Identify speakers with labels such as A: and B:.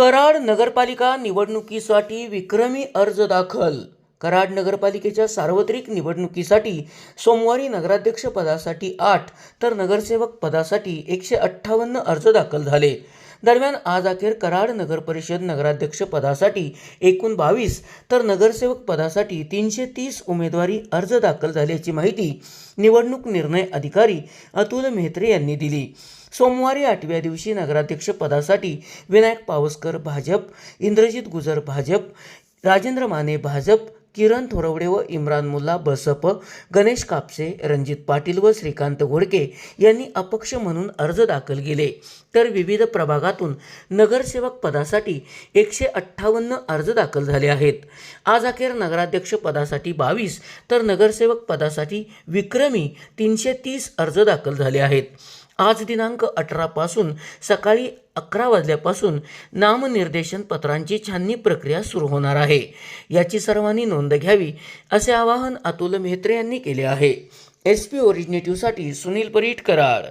A: कराड नगरपालिका निवडणुकीसाठी विक्रमी अर्ज दाखल. कराड नगरपालिकेच्या सार्वत्रिक निवडणुकीसाठी सोमवारी नगराध्यक्ष पदासाठी आठ तर नगरसेवक पदासाठी एकशे अठ्ठावन्न अर्ज दाखल झाले. दरम्यान आज अखेर कराड नगर परिषद नगराध्यक्ष पदासाठी एकूण बावीस तर नगरसेवक पदासाठी तीनशे तीस उमेदवारी अर्ज दाखल झाल्याची माहिती निवडणूक निर्णय अधिकारी अतुल मेहत्रे यांनी दिली. सोमवारी आठव्या दिवशी नगराध्यक्ष पदासाठी विनायक पावसकर भाजप इंद्रजित गुजर भाजप राजेंद्र माने भाजप किरण थोरवडे व इम्रान मुल्ला बसप गणेश कापसे रणजित पाटील व श्रीकांत घोडके यांनी अपक्ष म्हणून अर्ज दाखल केले. तर विविध प्रभागातून नगरसेवक पदासाठी एकशे अठ्ठावन्न अर्ज दाखल झाले आहेत. आज अखेर नगराध्यक्ष पदासाठी बावीस तर नगरसेवक पदासाठी विक्रमी तीनशे तीस अर्ज दाखल झाले आहेत. आज दिनांक अठरापासून सकाळी अकरा वाजल्यापासून नामनिर्देशन पत्रांची छाननी प्रक्रिया सुरू होणार आहे. याची सर्वांनी नोंद घ्यावी असे आवाहन अतुल मेहत्रे यांनी केले आहे. एस पी ओरिजिनेटिव्हसाठी सुनील परीट कराड